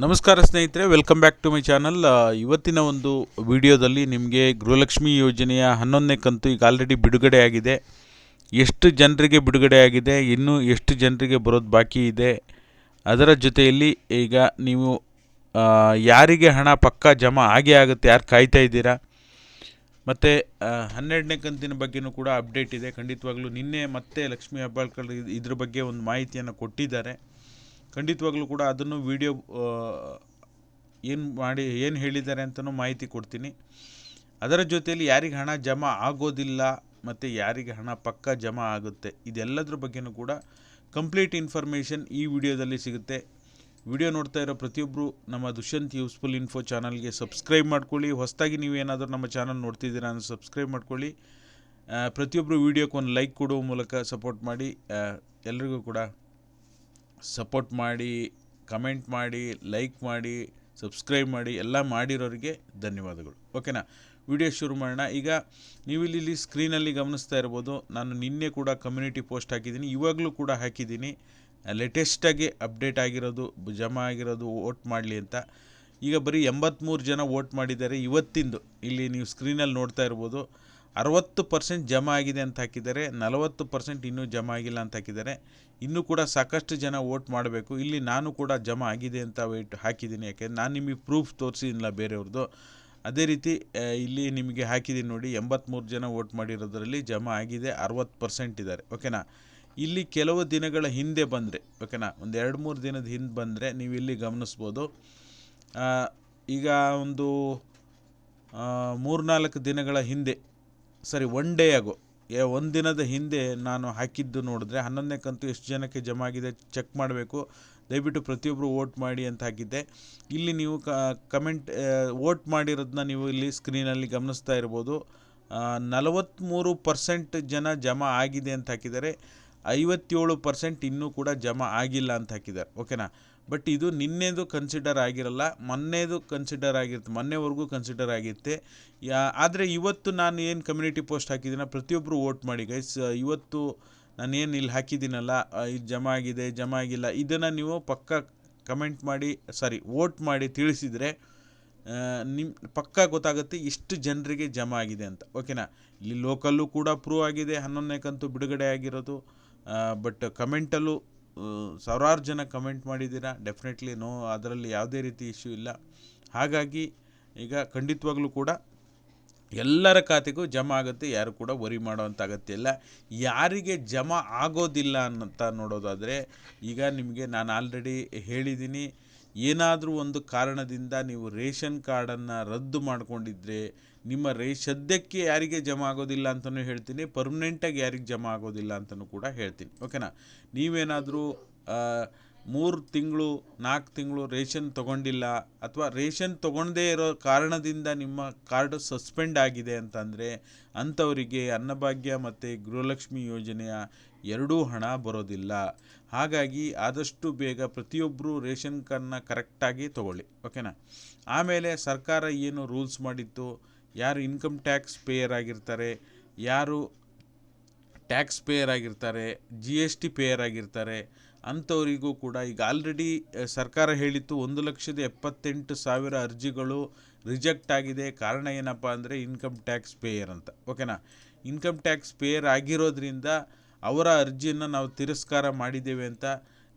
ನಮಸ್ಕಾರ ಸ್ನೇಹಿತರೆ welcome back to my channel ಇವತ್ತಿನ ಒಂದು ವಿಡಿಯೋದಲ್ಲಿ ನಿಮಗೆ ಗೃಹಲಕ್ಷ್ಮಿ ಯೋಜನೆಯ ಹನ್ನೊಂದನೇ ಕಂತು ಈಗ ಆಲ್ರೆಡಿ ಬಿಡುಗಡೆ ಆಗಿದೆ. ಎಷ್ಟು ಜನರಿಗೆ ಬಿಡುಗಡೆ ಆಗಿದೆ, ಇನ್ನೂ ಎಷ್ಟು ಜನರಿಗೆ ಬರೋದು ಬಾಕಿ ಇದೆ, ಅದರ ಜೊತೆಯಲ್ಲಿ ಈಗ ನೀವು ಯಾರಿಗೆ ಹಣ ಪಕ್ಕಾ ಜಮಾ ಆಗೇ ಆಗುತ್ತೆ, ಯಾರು ಕಾಯ್ತಾ ಇದ್ದೀರಾ? ಮತ್ತು ಹನ್ನೆರಡನೇ ಕಂತಿನ ಬಗ್ಗೆನೂ ಕೂಡ ಅಪ್ಡೇಟ್ ಇದೆ. ಖಂಡಿತವಾಗ್ಲೂ ನಿನ್ನೆ ಮತ್ತೆ ಲಕ್ಷ್ಮೀ ಹೆಬ್ಬಾಳ್ಕರ್ ಇದ್- ಇದ್ರ ಬಗ್ಗೆ ಒಂದು ಮಾಹಿತಿಯನ್ನು ಕೊಟ್ಟಿದ್ದಾರೆ. ಖಂಡಿತವಾಗ್ಲೂ ಕೂಡ ಅದನ್ನು ವಿಡಿಯೋ ಏನು ಮಾಡಿ, ಏನು ಹೇಳಿದ್ದಾರೆ ಅಂತಲೂ ಮಾಹಿತಿ ಕೊಡ್ತೀನಿ. ಅದರ ಜೊತೆಯಲ್ಲಿ ಯಾರಿಗೆ ಹಣ ಜಮಾ ಆಗೋದಿಲ್ಲ ಮತ್ತು ಯಾರಿಗೆ ಹಣ ಪಕ್ಕ ಜಮಾ ಆಗುತ್ತೆ, ಇದೆಲ್ಲದರ ಬಗ್ಗೆನೂ ಕೂಡ ಕಂಪ್ಲೀಟ್ ಇನ್ಫಾರ್ಮೇಷನ್ ಈ ವಿಡಿಯೋದಲ್ಲಿ ಸಿಗುತ್ತೆ. ವಿಡಿಯೋ ನೋಡ್ತಾ ಇರೋ ಪ್ರತಿಯೊಬ್ಬರು ನಮ್ಮ ದುಷ್ಯಂತ್ ಯೂಸ್ಫುಲ್ ಇನ್ಫೋ ಚಾನಲ್ಗೆ ಸಬ್ಸ್ಕ್ರೈಬ್ ಮಾಡ್ಕೊಳ್ಳಿ. ಹೊಸದಾಗಿ ನೀವೇನಾದರೂ ನಮ್ಮ ಚಾನಲ್ ನೋಡ್ತಿದ್ದೀರಾ ಅಂದರೆ ಸಬ್ಸ್ಕ್ರೈಬ್ ಮಾಡ್ಕೊಳ್ಳಿ. ಪ್ರತಿಯೊಬ್ಬರು ಒಂದು ಲೈಕ್ ಕೊಡುವ ಮೂಲಕ ಸಪೋರ್ಟ್ ಮಾಡಿ. ಎಲ್ರಿಗೂ ಕೂಡ ಸಪೋರ್ಟ್ ಮಾಡಿ, ಕಮೆಂಟ್ ಮಾಡಿ, ಲೈಕ್ ಮಾಡಿ, ಸಬ್ಸ್ಕ್ರೈಬ್ ಮಾಡಿ, ಎಲ್ಲ ಮಾಡಿರೋರಿಗೆ ಧನ್ಯವಾದಗಳು. ಓಕೆನಾ? ವಿಡಿಯೋ ಶುರು ಮಾಡೋಣ. ಈಗ ನೀವು ಇಲ್ಲಿ ಇಲ್ಲಿ ಸ್ಕ್ರೀನಲ್ಲಿ ಗಮನಿಸ್ತಾ ಇರ್ಬೋದು. ನಾನು ನಿನ್ನೆ ಕೂಡ ಕಮ್ಯುನಿಟಿ ಪೋಸ್ಟ್ ಹಾಕಿದ್ದೀನಿ. ಇವಾಗಲೂ ಕೂಡ ಹಾಕಿದ್ದೀನಿ. ಲೇಟೆಸ್ಟಾಗಿ ಅಪ್ಡೇಟ್ ಆಗಿರೋದು, ಜಮಾ ಆಗಿರೋದು, ವೋಟ್ ಮಾಡಲಿ ಅಂತ. ಈಗ ಬರೀ ಎಂಬತ್ತ್ಮೂರು ಜನ ವೋಟ್ ಮಾಡಿದ್ದಾರೆ. ಇವತ್ತಿಂದು ಇಲ್ಲಿ ನೀವು ಸ್ಕ್ರೀನಲ್ಲಿ ನೋಡ್ತಾ ಇರ್ಬೋದು. ಅರವತ್ತು ಪರ್ಸೆಂಟ್ ಜಮಾ ಆಗಿದೆ ಅಂತ ಹಾಕಿದ್ದಾರೆ, ನಲವತ್ತು ಪರ್ಸೆಂಟ್ ಇನ್ನೂ ಜಮಾ ಆಗಿಲ್ಲ ಅಂತ ಹಾಕಿದ್ದಾರೆ. ಇನ್ನೂ ಕೂಡ ಸಾಕಷ್ಟು ಜನ ವೋಟ್ ಮಾಡಬೇಕು. ಇಲ್ಲಿ ನಾನು ಕೂಡ ಜಮಾ ಆಗಿದೆ ಅಂತ ವೇಟ್ ಹಾಕಿದ್ದೀನಿ. ಯಾಕೆಂದರೆ ನಾನು ನಿಮಗೆ ಪ್ರೂಫ್ ತೋರಿಸಿಲ್ಲ ಬೇರೆಯವ್ರದ್ದು. ಅದೇ ರೀತಿ ಇಲ್ಲಿ ನಿಮಗೆ ಹಾಕಿದ್ದೀನಿ ನೋಡಿ ಎಂಬತ್ತ್ಮೂರು ಜನ ವೋಟ್ ಮಾಡಿರೋದರಲ್ಲಿ ಜಮಾ ಆಗಿದೆ, ಅರವತ್ತು ಪರ್ಸೆಂಟ್ ಇದ್ದಾರೆ. ಓಕೆನಾ? ಇಲ್ಲಿ ಕೆಲವು ದಿನಗಳ ಹಿಂದೆ ಬಂದರೆ, ಓಕೆನಾ? ಒಂದು ಎರಡು ಮೂರು ದಿನದ ಹಿಂದೆ ಬಂದರೆ ನೀವು ಇಲ್ಲಿ ಗಮನಿಸ್ಬೋದು. ಈಗ ಒಂದು ಮೂರ್ನಾಲ್ಕು ದಿನಗಳ ಹಿಂದೆ ಸರಿ ಒನ್ ಡೇ ಆಗೋ ಏ, ಒಂದು ದಿನದ ಹಿಂದೆ ನಾನು ಹಾಕಿದ್ದು ನೋಡಿದ್ರೆ ಹನ್ನೊಂದನೇ ಕಂತು ಎಷ್ಟು ಜನಕ್ಕೆ ಜಮಾ ಆಗಿದೆ ಚೆಕ್ ಮಾಡಬೇಕು. ದಯವಿಟ್ಟು ಪ್ರತಿಯೊಬ್ಬರು ವೋಟ್ ಮಾಡಿ ಅಂತ ಹಾಕಿದ್ದೆ. ಇಲ್ಲಿ ನೀವು ಕಮೆಂಟ್ ವೋಟ್ ಮಾಡಿರೋದನ್ನ ನೀವು ಇಲ್ಲಿ ಸ್ಕ್ರೀನಲ್ಲಿ ಗಮನಿಸ್ತಾ ಇರ್ಬೋದು. ನಲವತ್ತ್ಮೂರು ಪರ್ಸೆಂಟ್ ಜನ ಜಮಾ ಆಗಿದೆ ಅಂತ ಹಾಕಿದ್ದಾರೆ. ಐವತ್ತೇಳು ಪರ್ಸೆಂಟ್ ಇನ್ನೂ ಕೂಡ ಜಮಾ ಆಗಿಲ್ಲ ಅಂತ ಹಾಕಿದ್ದಾರೆ. ಓಕೆನಾ ಬಟ್ ಇದು ನಿನ್ನೆದು ಕನ್ಸಿಡರ್ ಆಗಿರಲ್ಲ, ಮೊನ್ನೆದು ಕನ್ಸಿಡರ್ ಆಗಿರುತ್ತೆ, ಮೊನ್ನೆವರೆಗೂ ಕನ್ಸಿಡರ್ ಆಗಿರುತ್ತೆ ಯಾ, ಆದರೆ ಇವತ್ತು ನಾನು ಏನು ಕಮ್ಯುನಿಟಿ ಪೋಸ್ಟ್ ಹಾಕಿದ್ದೀನ ಪ್ರತಿಯೊಬ್ಬರು ವೋಟ್ ಮಾಡಿ ಗೈಸ್ ಇವತ್ತು ನಾನು ಏನು ಇಲ್ಲಿ ಹಾಕಿದ್ದೀನಲ್ಲ ಇದು ಜಮಾ ಆಗಿದೆ, ಜಮಾ ಆಗಿಲ್ಲ, ಇದನ್ನು ನೀವು ಪಕ್ಕ ಕಮೆಂಟ್ ಮಾಡಿ ಸಾರಿ ವೋಟ್ ಮಾಡಿ ತಿಳಿಸಿದರೆ ನಿಮ್ಮ ಪಕ್ಕ ಗೊತ್ತಾಗುತ್ತೆ ಇಷ್ಟು ಜನರಿಗೆ ಜಮಾ ಆಗಿದೆ ಅಂತ. ಓಕೆನಾ ಇಲ್ಲಿ ಲೋಕಲ್ಲೂ ಕೂಡ ಪ್ರೂವ್ ಆಗಿದೆ ಹನ್ನೊಂದನೇ ಕಂತು ಬಿಡುಗಡೆ ಆಗಿರೋದು ಬಟ್ ಕಮೆಂಟಲ್ಲೂ ಸಾವಿರಾರು ಜನ ಕಮೆಂಟ್ ಮಾಡಿದ್ದೀರಾ? ಡೆಫಿನೆಟ್ಲಿ ನೋ ಅದರಲ್ಲಿ ಯಾವುದೇ ರೀತಿ ಇಶ್ಯೂ ಇಲ್ಲ. ಹಾಗಾಗಿ ಈಗ ಖಂಡಿತವಾಗ್ಲೂ ಕೂಡ ಎಲ್ಲರ ಖಾತೆಗೂ ಜಮಾ ಆಗುತ್ತೆ. ಯಾರು ಕೂಡ ವರಿ ಮಾಡೋವಂಥ ಅಗತ್ಯ ಇಲ್ಲ. ಯಾರಿಗೆ ಜಮಾ ಆಗೋದಿಲ್ಲ ಅಂತ ನೋಡೋದಾದರೆ ಈಗ ನಿಮಗೆ ನಾನು ಆಲ್ರೆಡಿ ಹೇಳಿದ್ದೀನಿ. ಏನಾದರೂ ಒಂದು ಕಾರಣದಿಂದ ನೀವು ರೇಷನ್ ಕಾರ್ಡನ್ನು ರದ್ದು ಮಾಡಿಕೊಂಡಿದ್ರೆ ನಿಮ್ಮ ರೇ, ಸದ್ಯಕ್ಕೆ ಯಾರಿಗೆ ಜಮಾ ಆಗೋದಿಲ್ಲ ಅಂತಲೂ ಹೇಳ್ತೀನಿ ಪರ್ಮನೆಂಟಾಗಿ ಯಾರಿಗೆ ಜಮಾ ಆಗೋದಿಲ್ಲ ಅಂತಲೂ ಕೂಡ ಹೇಳ್ತೀನಿ. ಓಕೆನಾ ನೀವೇನಾದರೂ ಮೂರು ತಿಂಗಳು ನಾಲ್ಕು ತಿಂಗಳು ರೇಷನ್ ತೊಗೊಂಡಿಲ್ಲ ಅಥವಾ ರೇಷನ್ ತೊಗೊಂಡೇ ಇರೋ ಕಾರಣದಿಂದ ನಿಮ್ಮ ಕಾರ್ಡ್ ಸಸ್ಪೆಂಡ್ ಆಗಿದೆ ಅಂತಂದರೆ ಅಂಥವರಿಗೆ ಅನ್ನಭಾಗ್ಯ ಮತ್ತು ಗೃಹಲಕ್ಷ್ಮಿ ಯೋಜನೆಯ ಎರಡೂ ಹಣ ಬರೋದಿಲ್ಲ. ಹಾಗಾಗಿ ಆದಷ್ಟು ಬೇಗ ಪ್ರತಿಯೊಬ್ಬರು ರೇಷನ್ ಕಾರ್ಡ್ನ ಕರೆಕ್ಟಾಗಿ ತೊಗೊಳ್ಳಿ ಓಕೆನಾ ಆಮೇಲೆ ಸರ್ಕಾರ ಏನು ರೂಲ್ಸ್ ಮಾಡಿತ್ತು? ಯಾರು ಇನ್ಕಮ್ ಟ್ಯಾಕ್ಸ್ ಪೇಯರ್ ಆಗಿರ್ತಾರೆ, ಯಾರು ಟ್ಯಾಕ್ಸ್ ಪೇಯರ್ ಆಗಿರ್ತಾರೆ ಜಿ ಎಸ್ ಟಿ ಪೇಯರ್ ಆಗಿರ್ತಾರೆ, ಅಂಥವರಿಗೂ ಕೂಡ ಈಗ ಆಲ್ರೆಡಿ ಸರ್ಕಾರ ಹೇಳಿತ್ತು ಒಂದು ಲಕ್ಷದ ಎಪ್ಪತ್ತೆಂಟು ಸಾವಿರ ಅರ್ಜಿಗಳು ರಿಜೆಕ್ಟ್ ಆಗಿದೆ. ಕಾರಣ ಏನಪ್ಪ ಅಂದರೆ ಇನ್ಕಮ್ ಟ್ಯಾಕ್ಸ್ ಪೇಯರ್ ಅಂತ ಓಕೆನಾ ಇನ್ಕಮ್ ಟ್ಯಾಕ್ಸ್ ಪೇಯರ್ ಆಗಿರೋದ್ರಿಂದ ಅವರ ಅರ್ಜಿಯನ್ನು ನಾವು ತಿರಸ್ಕಾರ ಮಾಡಿದ್ದೇವೆ ಅಂತ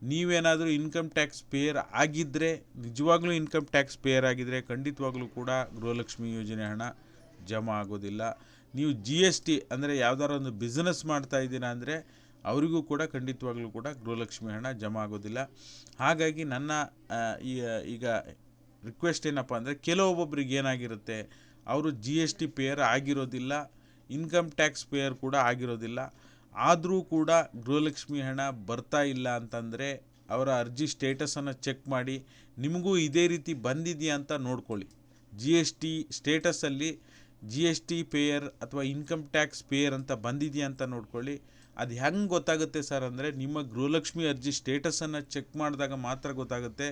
ನೀವೇನಾದರೂ ಇನ್ಕಮ್ ಟ್ಯಾಕ್ಸ್ ಪೇಯರ್ ಆಗಿದ್ದರೆ ನಿಜವಾಗ್ಲೂ ಇನ್ಕಮ್ ಟ್ಯಾಕ್ಸ್ ಪೇಯರ್ ಆಗಿದ್ದರೆ ಖಂಡಿತವಾಗ್ಲೂ ಕೂಡ ಗೃಹಲಕ್ಷ್ಮಿ ಯೋಜನೆ ಹಣ ಜಮಾ ಆಗೋದಿಲ್ಲ. ನೀವು ಜಿ ಎಸ್ ಟಿ ಅಂದರೆ ಯಾವ್ದಾರ ಒಂದು ಬಿಸ್ನೆಸ್ ಮಾಡ್ತಾ ಇದ್ದೀರಾ ಅಂದರೆ ಅವರಿಗೂ ಕೂಡ ಖಂಡಿತವಾಗ್ಲೂ ಕೂಡ ಗೃಹಲಕ್ಷ್ಮಿ ಹಣ ಜಮಾ ಆಗೋದಿಲ್ಲ. ಹಾಗಾಗಿ ನನ್ನ ಈಗ ರಿಕ್ವೆಸ್ಟ್ ಏನಪ್ಪ ಅಂದರೆ ಕೆಲವೊಬ್ಬೊಬ್ರಿಗೆ ಏನಾಗಿರುತ್ತೆ, ಅವರು ಜಿ ಎಸ್ ಟಿ ಪೇಯರ್ ಆಗಿರೋದಿಲ್ಲ ಇನ್ಕಮ್ ಟ್ಯಾಕ್ಸ್ ಪೇಯರ್ ಕೂಡ ಆಗಿರೋದಿಲ್ಲ. ಆದರೂ ಕೂಡ ಗೃಹಲಕ್ಷ್ಮಿ ಹಣ ಬರ್ತಾ ಇಲ್ಲ ಅಂತಂದರೆ ಅವರ ಅರ್ಜಿ ಸ್ಟೇಟಸನ್ನು ಚೆಕ್ ಮಾಡಿ, ನಿಮಗೂ ಇದೇ ರೀತಿ ಬಂದಿದೆಯಾ ಅಂತ ನೋಡ್ಕೊಳ್ಳಿ. ಜಿ ಎಸ್ ಟಿ ಸ್ಟೇಟಸಲ್ಲಿ ಜಿ ಎಸ್ ಟಿ ಪೇಯರ್ ಅಥವಾ ಇನ್ಕಮ್ ಟ್ಯಾಕ್ಸ್ ಪೇಯರ್ ಅಂತ ಬಂದಿದೆಯಾ ಅಂತ ನೋಡ್ಕೊಳ್ಳಿ. ಅದು ಹೆಂಗೆ ಗೊತ್ತಾಗುತ್ತೆ ಸರ್ ಅಂದರೆ ನಿಮ್ಮ ಗೃಹಲಕ್ಷ್ಮಿ ಅರ್ಜಿ ಸ್ಟೇಟಸನ್ನು ಚೆಕ್ ಮಾಡಿದಾಗ ಮಾತ್ರ ಗೊತ್ತಾಗುತ್ತೆ.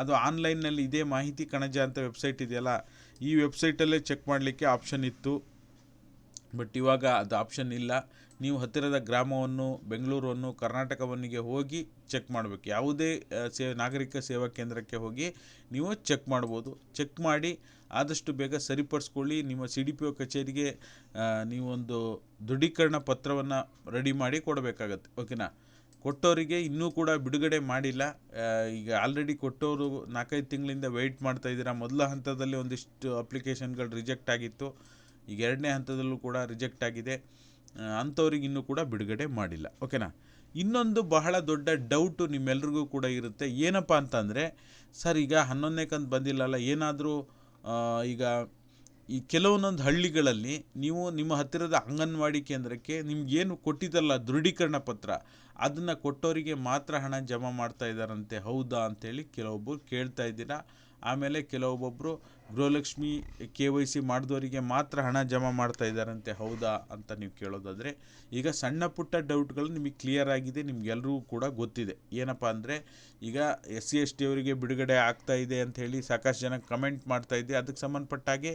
ಅದು ಆನ್ಲೈನ್ನಲ್ಲಿ ಇದೇ ಮಾಹಿತಿ ಕಣಜ ಅಂತ ವೆಬ್ಸೈಟ್ ಇದೆಯಲ್ಲ, ಈ ವೆಬ್ಸೈಟಲ್ಲೇ ಚೆಕ್ ಮಾಡಲಿಕ್ಕೆ ಆಪ್ಷನ್ ಇತ್ತು. ಬಟ್ ಇವಾಗ ಅದು ಆಪ್ಷನ್ ಇಲ್ಲ. ನೀವು ಹತ್ತಿರದ ಗ್ರಾಮವನ್ನು, ಬೆಂಗಳೂರನ್ನು, ಕರ್ನಾಟಕವನ್ನಿಗೆ ಹೋಗಿ ಚೆಕ್ ಮಾಡಬೇಕು. ಯಾವುದೇ ಸೇ, ನಾಗರಿಕ ಸೇವಾ ಕೇಂದ್ರಕ್ಕೆ ಹೋಗಿ ನೀವು ಚೆಕ್ ಮಾಡ್ಬೋದು. ಚೆಕ್ ಮಾಡಿ ಆದಷ್ಟು ಬೇಗ ಸರಿಪಡಿಸ್ಕೊಳ್ಳಿ. ನಿಮ್ಮ ಸಿ ಡಿ ಪಿ ಒ ಕಚೇರಿಗೆ ನೀವೊಂದು ದೃಢೀಕರಣ ಪತ್ರವನ್ನು ರೆಡಿ ಮಾಡಿ ಕೊಡಬೇಕಾಗತ್ತೆ. ಓಕೆನಾ ಕೊಟ್ಟವರಿಗೆ ಇನ್ನೂ ಕೂಡ ಬಿಡುಗಡೆ ಮಾಡಿಲ್ಲ. ಈಗ ಆಲ್ರೆಡಿ ಕೊಟ್ಟವರು ನಾಲ್ಕೈದು ತಿಂಗಳಿಂದ ವೆಯ್ಟ್ ಮಾಡ್ತಾ ಇದ್ದೀರಾ. ಮೊದಲ ಹಂತದಲ್ಲಿ ಒಂದಿಷ್ಟು ಅಪ್ಲಿಕೇಶನ್ಗಳು ರಿಜೆಕ್ಟ್ ಆಗಿತ್ತು. ಈಗ ಎರಡನೇ ಹಂತದಲ್ಲೂ ಕೂಡ ರಿಜೆಕ್ಟ್ ಆಗಿದೆ. ಅಂಥವ್ರಿಗೆ ಇನ್ನೂ ಕೂಡ ಬಿಡುಗಡೆ ಮಾಡಿಲ್ಲ. ಓಕೆನಾ? ಇನ್ನೊಂದು ಬಹಳ ದೊಡ್ಡ ಡೌಟು ನಿಮ್ಮೆಲ್ರಿಗೂ ಕೂಡ ಇರುತ್ತೆ. ಏನಪ್ಪ ಅಂತಂದರೆ, ಸರ್ ಈಗ ಹನ್ನೊಂದನೇ ಕಂತು ಬಂದಿಲ್ಲಲ್ಲ, ಏನಾದರೂ ಈಗ ಈ ಕೆಲವೊಂದೊಂದು ಹಳ್ಳಿಗಳಲ್ಲಿ ನೀವು ನಿಮ್ಮ ಹತ್ತಿರದ ಅಂಗನವಾಡಿ ಕೇಂದ್ರಕ್ಕೆ ನಿಮ್ಗೇನು ಕೊಟ್ಟಿದ್ದಲ್ಲ ದೃಢೀಕರಣ ಪತ್ರ, ಅದನ್ನು ಕೊಟ್ಟವರಿಗೆ ಮಾತ್ರ ಹಣ ಜಮಾ ಮಾಡ್ತಾ ಇದ್ದಾರಂತೆ, ಹೌದಾ ಅಂತೇಳಿ ಕೆಲವೊಬ್ಬರು ಕೇಳ್ತಾ ಇದ್ದೀರಾ? ಆಮೇಲೆ ಕೆಲವೊಬ್ಬೊಬ್ಬರು ಗೃಹಲಕ್ಷ್ಮಿ ಕೆ ವೈ ಸಿ ಮಾಡಿದವರಿಗೆ ಮಾತ್ರ ಹಣ ಜಮಾ ಮಾಡ್ತಾ ಇದ್ದಾರಂತೆ, ಹೌದಾ ಅಂತ ನೀವು ಕೇಳೋದಾದರೆ, ಈಗ ಸಣ್ಣ ಪುಟ್ಟ ಡೌಟ್ಗಳು ನಿಮಗೆ ಕ್ಲಿಯರ್ ಆಗಿದೆ ನಿಮ್ಗೆಲ್ರಿಗೂ ಕೂಡ ಗೊತ್ತಿದೆ. ಏನಪ್ಪ ಅಂದರೆ, ಈಗ ಎಸ್ ಸಿ ಎಸ್ ಟಿ ಅವರಿಗೆ ಬಿಡುಗಡೆ ಆಗ್ತಾ ಇದೆ ಅಂತ ಹೇಳಿ ಸಾಕಷ್ಟು ಜನ ಕಮೆಂಟ್ ಮಾಡ್ತಾ ಇದ್ದೆ. ಅದಕ್ಕೆ ಸಂಬಂಧಪಟ್ಟಾಗೆ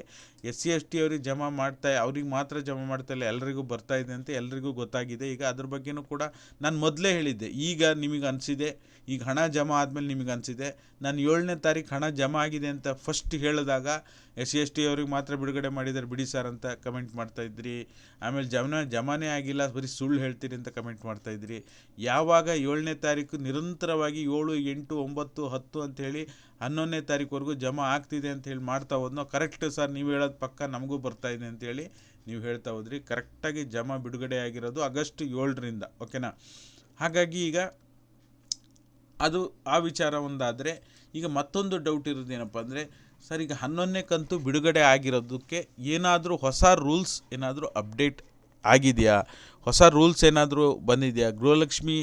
ಎಸ್ ಸಿ ಎಸ್ ಟಿ ಅವ್ರಿಗೆ ಜಮಾ ಮಾಡ್ತಾ, ಅವ್ರಿಗೆ ಮಾತ್ರ ಜಮಾ ಮಾಡ್ತಾ ಇಲ್ಲ ಎಲ್ಲರಿಗೂ ಬರ್ತಾ ಇದೆ ಅಂತ ಎಲ್ಲರಿಗೂ ಗೊತ್ತಾಗಿದೆ. ಈಗ ಅದ್ರ ಬಗ್ಗೆನೂ ಕೂಡ ನಾನು ಮೊದಲೇ ಹೇಳಿದ್ದೆ, ಈಗ ನಿಮಗೆ ಅನಿಸಿದೆ, ಈಗ ಹಣ ಜಮಾ ಆದಮೇಲೆ ನಿಮಗೆ ಅನಿಸಿದೆ, ನಾನು ಏಳನೇ ತಾರೀಕು ಹಣ ಜಮಾ ಆಗಿದೆ ಅಂತ ಫಸ್ಟ್ ಹೇಳಿದಾಗ ಎಸ್ ಸಿ ಎಸ್ ಟಿ ಅವ್ರಿಗೆ ಮಾತ್ರ ಬಿಡುಗಡೆ ಮಾಡಿದ್ದಾರೆ. ಬಿಡಿ ಸರ್ ಅಂತ ಕಮೆಂಟ್ ಮಾಡ್ತಾಯಿದ್ರಿ ಆಮೇಲೆ ಜಮನ, ಜಮಾನೇ ಆಗಿಲ್ಲ, ಬರೀ ಸುಳ್ಳು ಹೇಳ್ತೀರಿ ಅಂತ ಕಮೆಂಟ್ ಮಾಡ್ತಾಯಿದ್ರಿ ಯಾವಾಗ ಏಳನೇ ತಾರೀಕು ನಿರಂತರವಾಗಿ ಏಳು, ಎಂಟು, ಒಂಬತ್ತು, ಹತ್ತು ಅಂಥೇಳಿ ಹನ್ನೊಂದನೇ ತಾರೀಕುವರೆಗೂ ಜಮಾ ಆಗ್ತಿದೆ ಅಂತ ಹೇಳಿ ಮಾಡ್ತಾ ಹೋದ್ನೋ, ಕರೆಕ್ಟ್ ಸರ್ ನೀವು ಹೇಳೋದು ಪಕ್ಕ ನಮಗೂ ಬರ್ತಾ ಇದೆ ಅಂತೇಳಿ ನೀವು ಹೇಳ್ತಾ ಹೋದ್ರಿ. ಕರೆಕ್ಟಾಗಿ ಜಮಾ ಬಿಡುಗಡೆ ಆಗಿರೋದು ಆಗಸ್ಟ್ ಏಳರಿಂದ, ಓಕೆನಾ? ಹಾಗಾಗಿ ಈಗ ಅದು ಆ ವಿಚಾರ ಒಂದಾದರೆ, ಈಗ ಮತ್ತೊಂದು ಡೌಟ್ ಇರೋದೇನಪ್ಪ ಅಂದರೆ ಸರ್, ಈಗ ಹನ್ನೊಂದನೇ ಕಂತು ಬಿಡುಗಡೆ ಆಗಿರೋದಕ್ಕೆ ಏನಾದರೂ ಹೊಸ ರೂಲ್ಸ್ ಏನಾದರೂ ಅಪ್ಡೇಟ್ ಆಗಿದೆಯಾ? ಹೊಸ ರೂಲ್ಸ್ ಏನಾದರೂ ಬಂದಿದೆಯಾ? ಗೃಹಲಕ್ಷ್ಮಿ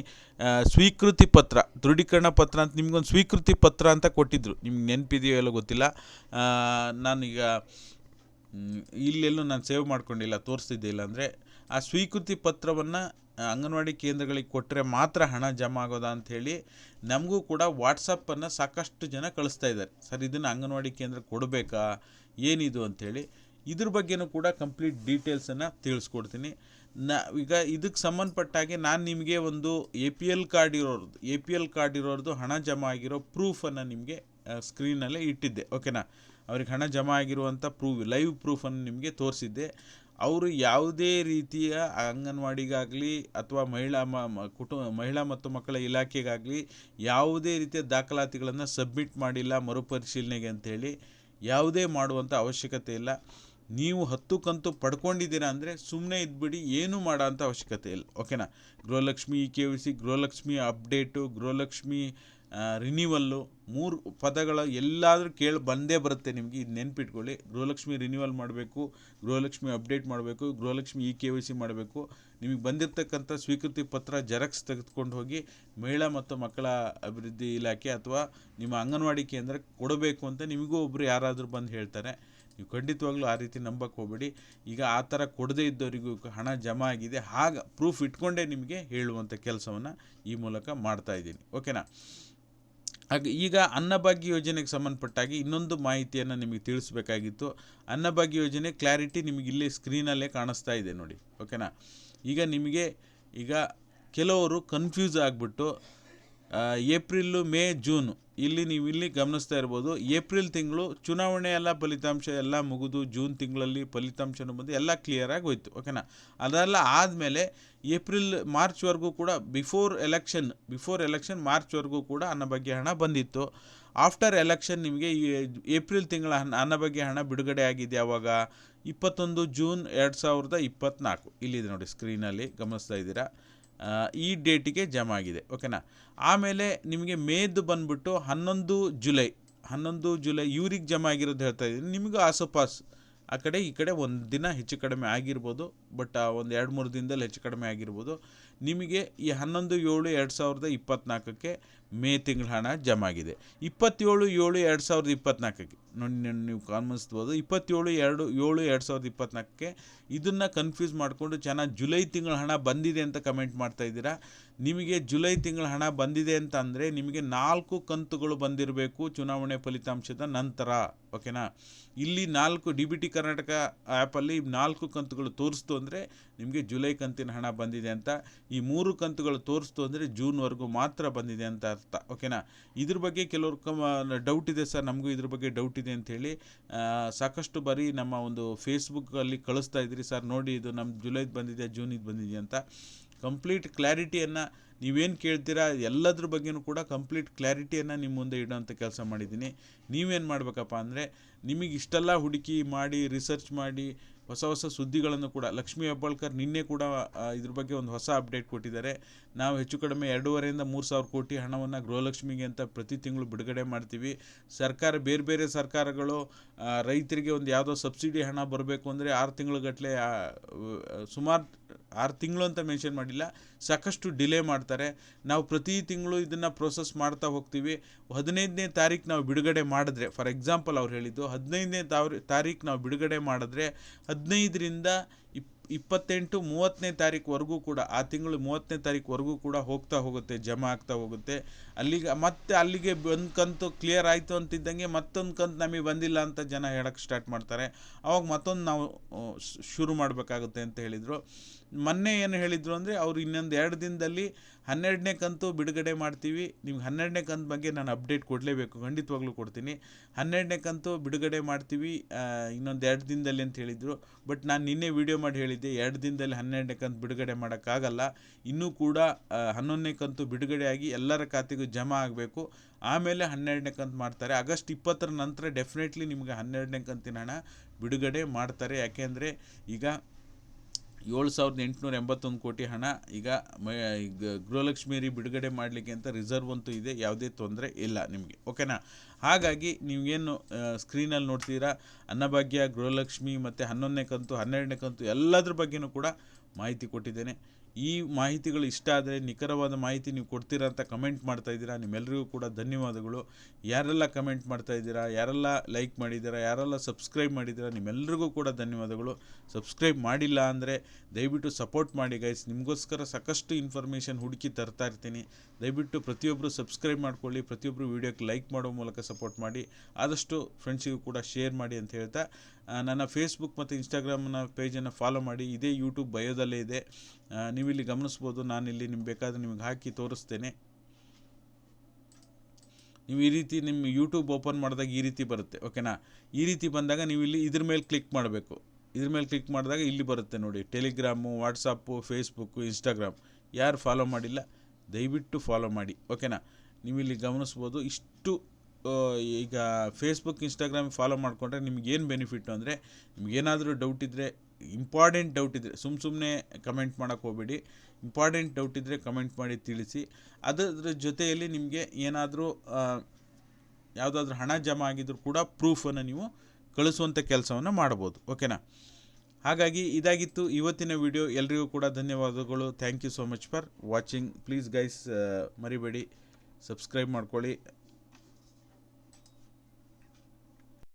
ಸ್ವೀಕೃತಿ ಪತ್ರ, ದೃಢೀಕರಣ ಪತ್ರ ಅಂತ ನಿಮಗೊಂದು ಸ್ವೀಕೃತಿ ಪತ್ರ ಅಂತ ಕೊಟ್ಟಿದ್ದರು ನಿಮ್ಗೆ ನೆನಪಿದೆಯೋ ಎಲ್ಲೋ ಗೊತ್ತಿಲ್ಲ. ನಾನೀಗ ಇಲ್ಲೆಲ್ಲೂ ನಾನು ಸೇವ್ ಮಾಡ್ಕೊಂಡಿಲ್ಲ ತೋರಿಸ್ತಿದ್ದೆ ಇಲ್ಲ ಅಂದರೆ ಆ ಸ್ವೀಕೃತಿ ಪತ್ರವನ್ನು ಅಂಗನವಾಡಿ ಕೇಂದ್ರಗಳಿಗೆ ಕೊಟ್ಟರೆ ಮಾತ್ರ ಹಣ ಜಮಾ ಆಗೋದಾ ಅಂಥೇಳಿ ನಮಗೂ ಕೂಡ ವಾಟ್ಸಪ್ಪನ್ನು ಸಾಕಷ್ಟು ಜನ ಕಳಿಸ್ತಾ ಇದ್ದಾರೆ. ಸರ್, ಇದನ್ನು ಅಂಗನವಾಡಿ ಕೇಂದ್ರ ಕೊಡಬೇಕಾ? ಏನಿದು ಅಂಥೇಳಿ ಇದ್ರ ಬಗ್ಗೆನೂ ಕೂಡ ಕಂಪ್ಲೀಟ್ ಡೀಟೇಲ್ಸನ್ನು ತಿಳಿಸ್ಕೊಡ್ತೀನಿ. ನ, ಈಗ ಇದಕ್ಕೆ ಸಂಬಂಧಪಟ್ಟಾಗೆ ನಾನು ನಿಮಗೆ ಒಂದು ಎ ಪಿ ಎಲ್ ಕಾರ್ಡ್ ಇರೋರ್ದು ಎ ಪಿ ಎಲ್ ಕಾರ್ಡ್ ಇರೋರ್ದು ಹಣ ಜಮಾ ಆಗಿರೋ ಪ್ರೂಫನ್ನು ನಿಮಗೆ ಸ್ಕ್ರೀನಲ್ಲೇ ಇಟ್ಟಿದ್ದೆ. ಓಕೆನಾ ಅವ್ರಿಗೆ ಹಣ ಜಮಾ ಆಗಿರುವಂಥ ಪ್ರೂಫ್ ಲೈವ್ ಪ್ರೂಫನ್ನು ನಿಮಗೆ ತೋರಿಸಿದ್ದೆ. ಅವರು ಯಾವುದೇ ರೀತಿಯ ಅಂಗನವಾಡಿಗಾಗಲಿ ಅಥವಾ ಮಹಿಳಾ ಮ ಕುಟುಂಬ ಮಹಿಳಾ ಮತ್ತು ಮಕ್ಕಳ ಇಲಾಖೆಗಾಗಲಿ ಯಾವುದೇ ರೀತಿಯ ದಾಖಲಾತಿಗಳನ್ನು ಸಬ್ಮಿಟ್ ಮಾಡಿಲ್ಲ ಮರುಪರಿಶೀಲನೆಗೆ ಅಂಥೇಳಿ ಯಾವುದೇ ಮಾಡುವಂಥ ಅವಶ್ಯಕತೆ ಇಲ್ಲ. ನೀವು ಹತ್ತು ಕಂತು ಪಡ್ಕೊಂಡಿದ್ದೀರಾ ಅಂದರೆ ಸುಮ್ಮನೆ ಇದ್ಬಿಡಿ, ಏನೂ ಮಾಡೋ ಅಂಥ ಅವಶ್ಯಕತೆ ಇಲ್ಲ. ಓಕೆನಾ? Gruhalakshmi K V C Gruhalakshmi update, Gruhalakshmi renewal ಮೂರು ಪದಗಳ ಎಲ್ಲಾದರೂ ಕೇಳಿ ಬಂದೇ ಬರುತ್ತೆ ನಿಮಗೆ. ಇದು ನೆನ್ಪಿಟ್ಕೊಳ್ಳಿ. ಗೃಹಲಕ್ಷ್ಮಿ ರಿನ್ಯೂವಲ್ ಮಾಡಬೇಕು, ಗೃಹಲಕ್ಷ್ಮಿ ಅಪ್ಡೇಟ್ ಮಾಡಬೇಕು, Gruhalakshmi E K Y C ಮಾಡಬೇಕು. ನಿಮಗೆ ಬಂದಿರತಕ್ಕಂಥ ಸ್ವೀಕೃತಿ ಪತ್ರ ಜೆರಾಕ್ಸ್ ತೆಗೆದುಕೊಂಡು ಹೋಗಿ ಮಹಿಳಾ ಮತ್ತು ಮಕ್ಕಳ ಅಭಿವೃದ್ಧಿ ಇಲಾಖೆ ಅಥವಾ ನಿಮ್ಮ ಅಂಗನವಾಡಿ ಕೇಂದ್ರಕ್ಕೆ ಕೊಡಬೇಕು ಅಂತ ನಿಮಗೂ ಒಬ್ಬರು ಯಾರಾದರೂ ಬಂದು ಹೇಳ್ತಾರೆ. ನೀವು ಖಂಡಿತವಾಗ್ಲೂ ಆ ರೀತಿ ನಂಬಕ್ಕೆ ಹೋಗಬೇಡಿ. ಈಗ ಆ ಥರ ಕೊಡದೇ ಇದ್ದವರಿಗೂ ಹಣ ಜಮಾ ಆಗಿದೆ. ಹಾಗೆ ಪ್ರೂಫ್ ಇಟ್ಕೊಂಡೇ ನಿಮಗೆ ಹೇಳುವಂಥ ಕೆಲಸವನ್ನು ಈ ಮೂಲಕ ಮಾಡ್ತಾ ಇದ್ದೀನಿ. ಓಕೆನಾ ಹಾಗೆ ಈಗ ಅನ್ನಭಾಗ್ಯ ಯೋಜನೆಗೆ ಸಂಬಂಧಪಟ್ಟಾಗಿ ಇನ್ನೊಂದು ಮಾಹಿತಿಯನ್ನು ನಿಮಗೆ ತಿಳಿಸ್ಬೇಕಾಗಿತ್ತು. ಅನ್ನಭಾಗ್ಯ ಯೋಜನೆ ಕ್ಲಾರಿಟಿ ನಿಮಗೆ ಇಲ್ಲಿ ಸ್ಕ್ರೀನಲ್ಲೇ ಕಾಣಿಸ್ತಾ ಇದೆ ನೋಡಿ. ಓಕೆನಾ? ಈಗ ನಿಮಗೆ ಈಗ ಕೆಲವರು ಕನ್ಫ್ಯೂಸ್ ಆಗಿಬಿಟ್ಟು ಏಪ್ರಿಲ್ಲು, ಮೇ, ಜೂನು. ಇಲ್ಲಿ ನೀವು ಇಲ್ಲಿ ಗಮನಿಸ್ತಾ ಇರ್ಬೋದು, ಏಪ್ರಿಲ್ ತಿಂಗಳು ಚುನಾವಣೆ ಎಲ್ಲ ಫಲಿತಾಂಶ ಎಲ್ಲ ಮುಗಿದು ಜೂನ್ ತಿಂಗಳಲ್ಲಿ ಫಲಿತಾಂಶನೂ ಬಂದು ಎಲ್ಲ ಕ್ಲಿಯರಾಗಿ ಹೋಯ್ತು ಓಕೆನಾ ಅದೆಲ್ಲ ಆದಮೇಲೆ ಏಪ್ರಿಲ್, ಮಾರ್ಚ್ವರೆಗೂ ಕೂಡ ಬಿಫೋರ್ ಎಲೆಕ್ಷನ್ ಬಿಫೋರ್ ಎಲೆಕ್ಷನ್ ಮಾರ್ಚ್ವರೆಗೂ ಕೂಡ ಅನ್ನಭಾಗ್ಯ ಹಣ ಬಂದಿತ್ತು. ಆಫ್ಟರ್ ಎಲೆಕ್ಷನ್ ನಿಮಗೆ ಏಪ್ರಿಲ್ ತಿಂಗಳ ಹಣ ಬಗ್ಗೆ ಹಣ ಬಿಡುಗಡೆ ಆಗಿದೆ ಯಾವಾಗ? ಇಪ್ಪತ್ತೊಂದು ಜೂನ್ ಎರಡು ಸಾವಿರದ ಇಪ್ಪತ್ತ್ನಾಲ್ಕು ಇಲ್ಲಿದೆ ನೋಡಿ ಸ್ಕ್ರೀನಲ್ಲಿ ಗಮನಿಸ್ತಾ ಇದ್ದೀರಾ? ಈ ಡೇಟಿಗೆ ಜಮಾ ಆಗಿದೆ, ಓಕೆನಾ? ಆಮೇಲೆ ನಿಮಗೆ ಮೇದು ಬಂದ್ಬಿಟ್ಟು ಹನ್ನೊಂದು ಜುಲೈ ಹನ್ನೊಂದು ಜುಲೈ ಇವ್ರಿಗೆ ಜಮಾ ಆಗಿರೋದು ಹೇಳ್ತಾ ಇದ್ದೀನಿ. ನಿಮಗೂ ಆಸುಪಾಸು ಆ ಕಡೆ ಈ ಕಡೆ ಒಂದು ದಿನ ಹೆಚ್ಚು ಕಡಿಮೆ ಆಗಿರ್ಬೋದು, ಬಟ್ ಒಂದು ಎರಡು ಮೂರು ದಿನದಲ್ಲಿ ಹೆಚ್ಚು ಕಡಿಮೆ ಆಗಿರ್ಬೋದು. ನಿಮಗೆ ಈ ಹನ್ನೊಂದು, ಏಳು, ಎರಡು ಸಾವಿರದ ಇಪ್ಪತ್ತ್ನಾಲ್ಕಕ್ಕೆ ಮೇ ತಿಂಗಳ ಹಣ ಜಮಾ ಆಗಿದೆ ಇಪ್ಪತ್ತೇಳು, ಏಳು, ಎರಡು ಸಾವಿರದ ಇಪ್ಪತ್ತ್ನಾಲ್ಕಕ್ಕೆ ನೋಡಿ, ನೀವು ಗಮನಿಸ್ಬೋದು ಇಪ್ಪತ್ತೇಳು, ಎರಡು, ಏಳು, ಎರಡು ಸಾವಿರದ ಇಪ್ಪತ್ತ್ನಾಲ್ಕಕ್ಕೆ ಇದನ್ನು ಕನ್ಫ್ಯೂಸ್ ಮಾಡಿಕೊಂಡು ಚೆನ್ನಾಗಿ ಜುಲೈ ತಿಂಗಳ ಹಣ ಬಂದಿದೆ ಅಂತ ಕಮೆಂಟ್ ಮಾಡ್ತಾ ಇದ್ದೀರಾ? ನಿಮಗೆ ಜುಲೈ ತಿಂಗಳ ಹಣ ಬಂದಿದೆ ಅಂತ ಅಂದರೆ ನಿಮಗೆ ನಾಲ್ಕು ಕಂತುಗಳು ಬಂದಿರಬೇಕು ಚುನಾವಣೆ ಫಲಿತಾಂಶದ ನಂತರ, ಓಕೆನಾ? ಇಲ್ಲಿ ನಾಲ್ಕು ಡಿ ಬಿ ಟಿ ಕರ್ನಾಟಕ ಆ್ಯಪಲ್ಲಿ ನಾಲ್ಕು ಕಂತುಗಳು ತೋರಿಸ್ತು ಅಂದರೆ ನಿಮಗೆ ಜುಲೈ ಕಂತಿನ ಹಣ ಬಂದಿದೆ ಅಂತ ಈ ಮೂರು ಕಂತುಗಳು ತೋರಿಸ್ತು ಅಂದರೆ ಜೂನ್ವರೆಗೂ ಮಾತ್ರ ಬಂದಿದೆ ಅಂತ ಅರ್ಥ ಓಕೆನಾ ಇದ್ರ ಬಗ್ಗೆ ಕೆಲವ್ರ ಡೌಟ್ ಇದೆ ಸರ್, ನಮಗೂ ಇದ್ರ ಬಗ್ಗೆ ಡೌಟ್ ಇದೆ ಅಂಥೇಳಿ ಸಾಕಷ್ಟು ಬಾರಿ ನಮ್ಮ ಒಂದು ಫೇಸ್ಬುಕ್ಕಲ್ಲಿ ಕಳಿಸ್ತಾ ಇದ್ರಿ ಸರ್, ನೋಡಿ ಇದು ನಮ್ಮ ಜುಲೈದು ಬಂದಿದೆ ಜೂನಿದು ಬಂದಿದೆ ಅಂತ. ಕಂಪ್ಲೀಟ್ ಕ್ಲಾರಿಟಿಯನ್ನು ನೀವೇನು ಕೇಳ್ತೀರಾ, ಎಲ್ಲದ್ರ ಬಗ್ಗೆನೂ ಕೂಡ ಕಂಪ್ಲೀಟ್ ಕ್ಲಾರಿಟಿಯನ್ನು ನಿಮ್ಮ ಮುಂದೆ ಇಡೋಂಥ ಕೆಲಸ ಮಾಡಿದ್ದೀನಿ. ನೀವೇನು ಮಾಡಬೇಕಪ್ಪ ಅಂದರೆ, ನಿಮಗೆ ಇಷ್ಟೆಲ್ಲ ಹುಡುಕಿ ಮಾಡಿ ರಿಸರ್ಚ್ ಮಾಡಿ ಹೊಸ ಹೊಸ ಸುದ್ದಿಗಳನ್ನು ಕೂಡ ಲಕ್ಷ್ಮೀ ಹೆಬ್ಬಾಳ್ಕರ್ ನಿನ್ನೆ ಕೂಡ ಇದ್ರ ಬಗ್ಗೆ ಒಂದು ಹೊಸ ಅಪ್ಡೇಟ್ ಕೊಟ್ಟಿದ್ದಾರೆ. ನಾವು ಹೆಚ್ಚು ಕಡಿಮೆ ಎರಡೂವರೆಯಿಂದ ಮೂರು ಸಾವಿರ ಕೋಟಿ ಹಣವನ್ನು ಗೃಹಲಕ್ಷ್ಮಿಗೆ ಅಂತ ಪ್ರತಿ ತಿಂಗಳು ಬಿಡುಗಡೆ ಮಾಡ್ತೀವಿ. ಸರ್ಕಾರ, ಬೇರೆ ಬೇರೆ ಸರ್ಕಾರಗಳು ರೈತರಿಗೆ ಒಂದು ಯಾವುದೋ ಸಬ್ಸಿಡಿ ಹಣ ಬರಬೇಕು ಅಂದರೆ ಆರು ತಿಂಗಳುಗಟ್ಟಲೆ ಸುಮಾರು ಆರು ತಿಂಗಳು ಅಂತ ಮೆನ್ಷನ್ ಮಾಡಿಲ್ಲ, ಸಾಕಷ್ಟು ಡಿಲೇ ಮಾಡ್ತಾರೆ. ನಾವು ಪ್ರತಿ ತಿಂಗಳು ಇದನ್ನು ಪ್ರೊಸೆಸ್ ಮಾಡ್ತಾ ಹೋಗ್ತೀವಿ. ಹದಿನೈದನೇ ತಾರೀಕು ನಾವು ಬಿಡುಗಡೆ ಮಾಡಿದ್ರೆ ಫಾರ್ ಎಕ್ಸಾಂಪಲ್ ಅವ್ರು ಹೇಳಿದ್ದು, ಹದಿನೈದನೇ ತಾವ್ರಿ ತಾರೀಕು ನಾವು ಬಿಡುಗಡೆ ಮಾಡಿದ್ರೆ ಹದಿನೈದರಿಂದ ಇಪ್ ಇಪ್ಪತ್ತೆಂಟು ಮೂವತ್ತನೇ ತಾರೀಕುವರೆಗೂ ಕೂಡ, ಆ ತಿಂಗಳು ಮೂವತ್ತನೇ ತಾರೀಕುವರೆಗೂ ಕೂಡ ಹೋಗ್ತಾ ಹೋಗುತ್ತೆ, ಜಮಾ ಆಗ್ತಾ ಹೋಗುತ್ತೆ. ಅಲ್ಲಿಗೆ, ಮತ್ತೆ ಅಲ್ಲಿಗೆ ಒಂದು ಕಂತು ಕ್ಲಿಯರ್ ಆಯಿತು ಅಂತಿದ್ದಂಗೆ ಮತ್ತೊಂದು ಕಂತು ನಮಗೆ ಬಂದಿಲ್ಲ ಅಂತ ಜನ ಹೇಳಕ್ಕೆ ಸ್ಟಾರ್ಟ್ ಮಾಡ್ತಾರೆ. ಅವಾಗ ಮತ್ತೊಂದು ನಾವು ಶುರು ಮಾಡಬೇಕಾಗುತ್ತೆ ಅಂತ ಹೇಳಿದರು. ಮೊನ್ನೆ ಏನು ಹೇಳಿದರು ಅಂದರೆ, ಅವರು ಇನ್ನೊಂದು ಎರಡು ದಿನದಲ್ಲಿ ಹನ್ನೆರಡನೇ ಕಂತು ಬಿಡುಗಡೆ ಮಾಡ್ತೀವಿ. ನಿಮ್ಗೆ ಹನ್ನೆರಡನೇ ಕಂತು ಬಗ್ಗೆ ನಾನು ಅಪ್ಡೇಟ್ ಕೊಡಲೇಬೇಕು. ಖಂಡಿತವಾಗ್ಲೂ ಕೊಡ್ತೀನಿ. ಹನ್ನೆರಡನೇ ಕಂತು ಬಿಡುಗಡೆ ಮಾಡ್ತೀವಿ. ಇನ್ನೊಂದು ಎರಡು ದಿನದಲ್ಲಿ ಅಂತ ಹೇಳಿದರು. ಬಟ್ ನಾನು ನಿನ್ನೆ ವಿಡಿಯೋ ಮಾಡಿ ಹೇಳಿದ್ದೆ, ಎರಡು ದಿನದಲ್ಲಿ ಹನ್ನೆರಡನೇ ಕಂತು ಬಿಡುಗಡೆ ಮಾಡೋಕ್ಕಾಗಲ್ಲ. ಇನ್ನೂ ಕೂಡ ಹನ್ನೊಂದನೇ ಕಂತು ಬಿಡುಗಡೆ ಆಗಿ ಎಲ್ಲರ ಖಾತೆಗೂ ಜಮಾ ಆಗಬೇಕು. ಆಮೇಲೆ ಹನ್ನೆರಡನೇ ಕಂತು ಮಾಡ್ತಾರೆ. ಆಗಸ್ಟ್ ಇಪ್ಪತ್ತರ ನಂತರ ಡೆಫಿನೆಟ್ಲಿ ನಿಮಗೆ ಹನ್ನೆರಡನೇ ಕಂತಿನ ಹಣ ಬಿಡುಗಡೆ ಮಾಡ್ತಾರೆ. ಯಾಕೆಂದರೆ ಈಗ ಏಳು ಸಾವಿರದ ಎಂಟುನೂರ ಎಂಬತ್ತೊಂದು ಕೋಟಿ ಹಣ. ಈಗ ಗೃಹಲಕ್ಷ್ಮಿಯರಿ ಬಿಡುಗಡೆ ಮಾಡಲಿಕ್ಕೆ ಅಂತ ರಿಸರ್ವ್ ಅಂತೂ ಇದೆ, ಯಾವುದೇ ತೊಂದರೆ ಇಲ್ಲ ನಿಮಗೆ, ಓಕೆನಾ? ಹಾಗಾಗಿ ನೀವೇನು ಸ್ಕ್ರೀನಲ್ಲಿ ನೋಡ್ತೀರಾ, ಅನ್ನಭಾಗ್ಯ, ಗೃಹಲಕ್ಷ್ಮಿ ಮತ್ತು ಹನ್ನೊಂದನೇ ಕಂತು, ಹನ್ನೆರಡನೇ ಕಂತು ಎಲ್ಲದ್ರ ಬಗ್ಗೆನೂ ಕೂಡ ಮಾಹಿತಿ ಕೊಟ್ಟಿದ್ದೇನೆ. ಈ ಮಾಹಿತಿಗಳು ಇಷ್ಟ ಆದರೆ ನಿಖರವಾದ ಮಾಹಿತಿ ನೀವು ಕೊಡ್ತೀರಾ ಅಂತ ಕಮೆಂಟ್ ಮಾಡ್ತಾ ಇದ್ದೀರಾ. ನಿಮ್ಮೆಲ್ಲರಿಗೂ ಕೂಡ ಧನ್ಯವಾದಗಳು. ಯಾರೆಲ್ಲ ಕಮೆಂಟ್ ಮಾಡ್ತಾ ಇದ್ದೀರಾ, ಯಾರೆಲ್ಲ ಲೈಕ್ ಮಾಡಿದ್ದೀರಾ, ಯಾರೆಲ್ಲ ಸಬ್ಸ್ಕ್ರೈಬ್ ಮಾಡಿದ್ದೀರಾ ನಿಮ್ಮೆಲ್ಲರಿಗೂ ಕೂಡ ಧನ್ಯವಾದಗಳು. ಸಬ್ಸ್ಕ್ರೈಬ್ ಮಾಡಿಲ್ಲ ಅಂದರೆ ದಯವಿಟ್ಟು ಸಪೋರ್ಟ್ ಮಾಡಿ ಗೈಸ್. ನಿಮಗೋಸ್ಕರ ಸಾಕಷ್ಟು ಇನ್ಫಾರ್ಮೇಷನ್ ಹುಡುಕಿ ತರ್ತಾ ಇರ್ತೀನಿ. ದಯವಿಟ್ಟು ಪ್ರತಿಯೊಬ್ಬರು ಸಬ್ಸ್ಕ್ರೈಬ್ ಮಾಡ್ಕೊಳ್ಳಿ ಪ್ರತಿಯೊಬ್ಬರು ವೀಡಿಯೋಕ್ಕೆ ಲೈಕ್ ಮಾಡೋ ಮೂಲಕ ಸಪೋರ್ಟ್ ಮಾಡಿ. ಆದಷ್ಟು ಫ್ರೆಂಡ್ಸಿಗೂ ಕೂಡ ಶೇರ್ ಮಾಡಿ ಅಂತ ಹೇಳ್ತಾ ನನ್ನ ಫೇಸ್ಬುಕ್ ಮತ್ತು ಇನ್ಸ್ಟಾಗ್ರಾಮ್ನ ಪೇಜನ್ನು ಫಾಲೋ ಮಾಡಿ. ಇದೇ ಯೂಟ್ಯೂಬ್ ಬಯೋದಲ್ಲೇ ಇದೆ. ನೀವಿಲ್ಲಿ ಗಮನಿಸ್ಬೋದು, ನಾನಿಲ್ಲಿ ನಿಮ್ಗೆ ಬೇಕಾದರೆ ನಿಮ್ಗೆ ಹಾಕಿ ತೋರಿಸ್ತೇನೆ. ನೀವು ಈ ರೀತಿ ನಿಮ್ಮ ಯೂಟ್ಯೂಬ್ ಓಪನ್ ಮಾಡಿದಾಗ ಈ ರೀತಿ ಬರುತ್ತೆ ಓಕೆನಾ ಈ ರೀತಿ ಬಂದಾಗ ನೀವು ಇಲ್ಲಿ ಇದ್ರ ಮೇಲೆ ಕ್ಲಿಕ್ ಮಾಡಬೇಕು. ಇದ್ರ ಮೇಲೆ ಕ್ಲಿಕ್ ಮಾಡಿದಾಗ ಇಲ್ಲಿ ಬರುತ್ತೆ ನೋಡಿ ಟೆಲಿಗ್ರಾಮು ವಾಟ್ಸಪ್ಪು ಫೇಸ್ಬುಕ್ಕು ಇನ್ಸ್ಟಾಗ್ರಾಮ್ ಯಾರು ಫಾಲೋ ಮಾಡಿಲ್ಲ, ದಯವಿಟ್ಟು ಫಾಲೋ ಮಾಡಿ ಓಕೆನಾ ನೀವು ಇಲ್ಲಿ ಗಮನಿಸ್ಬೋದು, ಇಷ್ಟು ಈಗ ಫೇಸ್ಬುಕ್ ಇನ್ಸ್ಟಾಗ್ರಾಮ್ ಫಾಲೋ ಮಾಡಿಕೊಂಡ್ರೆ ನಿಮ್ಗೇನು ಏನು ಬೆನಿಫಿಟ್ಟು ಅಂದರೆ ನಿಮಗೇನಾದರೂ ಡೌಟ್ ಇದ್ದರೆ ಇಂಪಾರ್ಟೆಂಟ್ ಡೌಟ್ ಇದ್ದರೆ ಸುಮ್ಮ ಸುಮ್ಮನೆ ಕಮೆಂಟ್ ಮಾಡೋಕ್ಕೆ ಹೋಗಬೇಡಿ. ಇಂಪಾರ್ಟೆಂಟ್ ಡೌಟ್ ಇದ್ದರೆ ಕಮೆಂಟ್ ಮಾಡಿ ತಿಳಿಸಿ. ಅದರ ಜೊತೆಯಲ್ಲಿ ನಿಮಗೆ ಏನಾದರೂ ಯಾವುದಾದ್ರೂ ಹಣ ಜಮಾ ಆಗಿದ್ದರೂ ಕೂಡ ಪ್ರೂಫನ್ನು ನೀವು ಕಳಿಸುವಂಥ ಕೆಲಸವನ್ನು ಮಾಡ್ಬೋದು. ಓಕೆನಾ ಹಾಗಾಗಿ ಇದಾಗಿತ್ತು ಇವತ್ತಿನ ವಿಡಿಯೋ ಎಲ್ರಿಗೂ ಕೂಡ ಧನ್ಯವಾದಗಳು. Thank you so much for watching please guys ಮರಿಬೇಡಿ. ಸಬ್ಸ್ಕ್ರೈಬ್ ಮಾಡ್ಕೊಳ್ಳಿ.